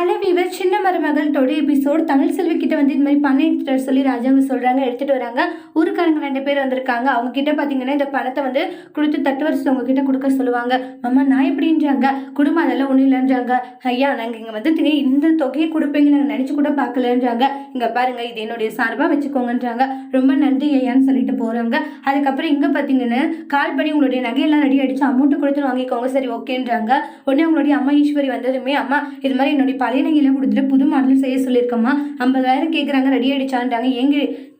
Hello viewer சின்ன மருமகள் தொடு எபிசோட் தமிழ் செல்வி கிட்ட வந்து இந்த மாதிரி பணம் எடுத்துட்டு வர சொல்லி ராஜாங்க சொல்கிறாங்க எடுத்துகிட்டு வராங்க. ஊருக்காரங்க ரெண்டு பேர் வந்திருக்காங்க. அவங்க கிட்ட பார்த்தீங்கன்னா இந்த பணத்தை வந்து கொடுத்து தட்டு வரிசை உங்க கிட்ட கொடுக்க சொல்லுவாங்க. அம்மா நான் எப்படின்றாங்க குடும்பம் அதெல்லாம் ஒன்றும் இல்லைன்றாங்க. ஐயா நாங்கள் இங்கே வந்து இந்த தொகையை கொடுப்பீங்க நாங்கள் நினச்சி கூட பார்க்கலன்றாங்க. இங்கே பாருங்கள் இது என்னுடைய சார்பாக வச்சுக்கோங்கன்றாங்க. ரொம்ப நன்றி ஐயான்னு சொல்லிட்டு போகிறாங்க அதுக்கப்புறம் இங்கே பார்த்தீங்கன்னா கால் பண்ணி உங்களுடைய நகையெல்லாம் ரெடி அடித்து அமௌண்ட்டு கொடுத்து வாங்கிக்கோங்க. சரி ஓகேன்றாங்க உடனே உங்களுடைய அம்மா ஈஸ்வரி வந்ததுமே அம்மா இது மாதிரி என்னுடைய பழைய நகையில கொடுத்துட்டு புது மாடல் செய்ய சொல்லியிருக்கோம்மா. ஐம்பதாயிரம் கேட்குறாங்க ரெடி ஆகிடுச்சான்றாங்க எங்க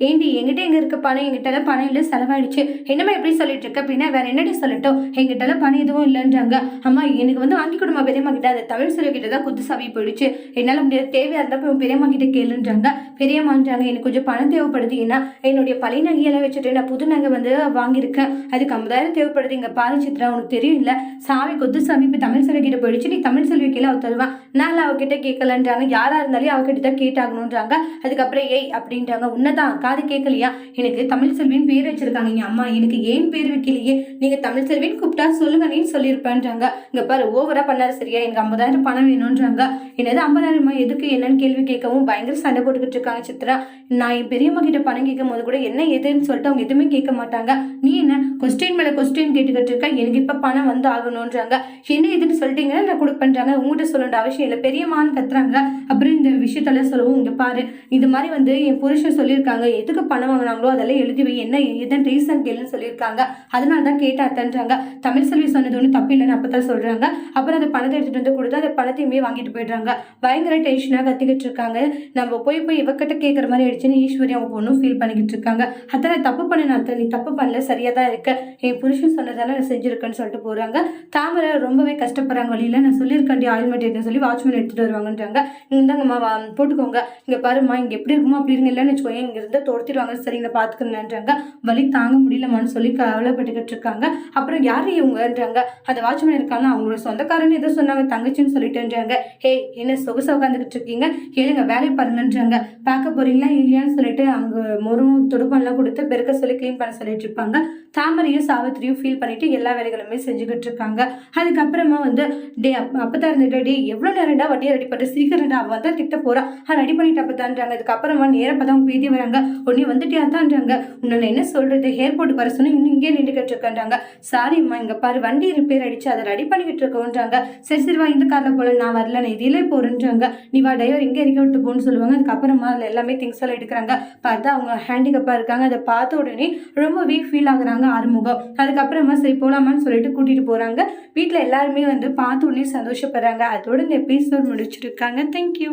ஏண்டி எங்கிட்ட எங்கே இருக்க பணம்? எங்கிட்டலாம் பணம் இல்லை செலவாயிடுச்சு. என்னம்மா எப்படி சொல்லிட்டு இருக்க? அப்படின்னா வேற என்னடி சொல்லட்டும்? எங்கிட்டலாம் பணம் எதுவும் இல்லைன்றாங்க. அம்மா எனக்கு வந்து வாங்கி கொடுமா பெரியம்மா கிட்ட அந்த தமிழ் செல்வி கிட்ட தான் குத்து சாவி போயிடுச்சு. என்னால் முடியாது. தேவையாக இருந்தால் பெரியம்மா கிட்ட கேளுன்றாங்க. பெரியம்மான்றாங்க எனக்கு கொஞ்சம் பணம் தேவைப்படுது. ஏன்னா என்னுடைய பழைய நகையெல்லாம் வச்சுட்டு நான் புது நகை வந்து வாங்கியிருக்கேன். அதுக்கு ஐம்பதாயிரம் தேவைப்படுது. எங்கள் பாரு சித்ரா உனக்கு தெரியும் இல்லை? சாவி கொத்து சாவி இப்போ தமிழ் செல்வி கிட்ட போயிடுச்சு. நீ தமிழ் செல்வி கீழே அவ தருவான் நான் அவகிட்ட கேட்கலன்றாங்க. யாராக இருந்தாலும் அவகிட்ட தான் கேட்டாகணுன்றாங்க அதுக்கப்புறம் ஏய் அப்படின்றாங்க. உன்னதான். காது கேட்கலையா? எனக்கு தமிழ் செல்வின்னு பேர் வச்சிருக்காங்க. என் அம்மா எனக்கு ஏன் பேர் வைக்கலையே? நீங்கள் தமிழ் செல்வின்னு கூப்பிட்டா சொல்லுங்க நீ சொல்லியிருப்பேன்றாங்க. இங்கே பாரு ஓவராக பண்ணாரு சரியா? எனக்கு ஐம்பதாயிரம் பணம் வேணும்ன்றாங்க. என்னது ஐம்பதாயிரமா? எதுக்கு என்னன்னு கேள்வி கேட்கவும் பயங்கர சண்டை போட்டுக்கிட்டு இருக்காங்க சித்ரா. நான் என் பெரியம்மா கிட்ட பணம் கேட்கும் போது கூட என்ன எதுன்னு சொல்லிட்டு அவங்க எதுவுமே கேட்க மாட்டாங்க. நீ என்ன கொஸ்டின் மேலே கொஸ்டின் கேட்டுக்கிட்டு இருக்க? எனக்கு இப்போ பணம் வந்து ஆகணுன்றாங்க என்ன எதுன்னு சொல்லிட்டீங்கன்னா நான் கொடுப்பேன்றாங்க. உங்கள்கிட்ட சொல்ல வேண்டிய அவசியம் இல்லை. பெரியம்மா பெரியம்மான்னு கத்துறாங்க அப்படின்னு இந்த விஷயத்தெல்லாம் சொல்லவும் இங்கே பாரு. இது மாதிரி வந்து என் புருஷன் சொல்லியிருக்காங்க. எதுக்கு பணம் வாங்கினாங்களோ அதெல்லாம் எழுதி வை. என்ன எதன் ரீசன் கேளுன்னு சொல்லியிருக்காங்க. அதனால தான் கேட்டாத்தன்றாங்க தமிழ் செல்வி சொன்னது ஒன்றும் தப்பு இல்லைன்னு அப்போ தான் சொல்கிறாங்க அப்புறம் அந்த பணத்தை எடுத்துகிட்டு வந்து கொடுத்து அந்த பணத்தையுமே வாங்கிட்டு போயிடுறாங்க. பயங்கர டென்ஷனாக கத்திக்கிட்டு இருக்காங்க. நம்ம போய் போய் இவக்கிட்ட கேட்குற மாதிரி ஆயிடுச்சுன்னு ஈஸ்வரி அவங்க பொண்ணும் ஃபீல் பண்ணிக்கிட்டு இருக்காங்க. அத்தனை தப்பு பண்ண அத்தை நீ தப்பு பண்ணல சரியாக தான் இருக்க. என் புருஷன் சொன்னதால நான் செஞ்சுருக்கேன்னு சொல்லிட்டு போகிறாங்க தாமரை ரொம்பவே கஷ்டப்படுறாங்க வழியில். நான் சொல்லியிருக்கேன் ஆயில்மெண்ட் எடுத்து சொல்லி வாட்ச்மேன் எடுத்துகிட்டு வருவாங்கன்றாங்க இந்தாங்கம்மா வா போட்டுக்கோங்க. இங்கே பாரும்மா இங்கே எப்படி இருக்குமோ அப்படி இருங்க. இல்லைன்னு வச்சுக்கோங்க இங்கே இருந்து துரத்திடுவாங்க சரி நான் பார்த்துக்கிறேன்றாங்க வலி தாங்க முடியலமான்னு சொல்லி கவலைப்பட்டுக்கிட்டு இருக்காங்க. அப்புறம் யார் இவங்கன்றாங்க? அந்த வாட்ச்மேன் இருக்காங்க அவங்களோட சொந்தக்காரன்னு எதோ சொன்னாங்க தங்கச்சின்னு சொல்லிட்டுன்றாங்க. ஹே என்ன சொகுசா உட்காந்துக்கிட்டு இருக்கீங்க? கேளுங்க வேலையை பாருங்கன்றாங்க. பார்க்க போறீங்களா இல்லையான்னு சொல்லிட்டு அங்கே மொறும் துடுப்பெல்லாம் கொடுத்து பெருக்க சொல்லி க்ளீன் பண்ண சொல்லிட்டு இருப்பாங்க. தாமரையும் சாவித்திரியும் ஃபீல் பண்ணிட்டு எல்லா வேலைகளுமே செஞ்சுக்கிட்டு இருக்காங்க. அதுக்கப்புறமா வந்து டே அப்போ அப்பதான் இருந்துட்டு டே எவ்வளோ நேரம்டா வட்டியை ரெடி பண்ணி நான் அவள் தான் திட்ட போகிறான் ஆ ரெடி பண்ணிட்டு அப்பதான்றாங்க அதுக்கப்புறமா நேரம் தான் பீதி வராங்க. உடனே வந்துட்டியா தான்றாங்க உன்னை என்ன சொல்றது? ஏர்போர்ட் வர சொன்னால் இன்னும் இங்கே நின்றுக்கிட்டு இருக்கேன்றாங்க. சாரிம்மா இங்கே பாரு வண்டி ரிப்பேர் அடிச்சு அதை ரெடி பண்ணிக்கிட்டு இருக்கோன்றாங்க. சரி சரி வா இந்த காரில் போல நான் வரல நான் இதிலே போறேன்றாங்க. நீ வா டைவர் இங்கே இறக்கி விட்டு போன்னு சொல்லுவாங்க. அதுக்கப்புறமா அதில் எல்லாமே திங்ஸ் எல்லாம் எடுக்கிறாங்க. பார்த்தா அவங்க ஹேண்டிகப்பாக இருக்காங்க. அதை பார்த்த உடனே ரொம்ப வீக் ஃபீல் ஆகுறாங்க ஆறுமுகம். அதுக்கப்புறமா சரி போகலாமான்னு சொல்லிட்டு கூட்டிகிட்டு போறாங்க. வீட்டில் எல்லாருமே வந்து பார்த்த உடனே சந்தோஷப்படுறாங்க. அதோட இந்த எபிசோட் வச்சுருக்காங்க. தேங்க்யூ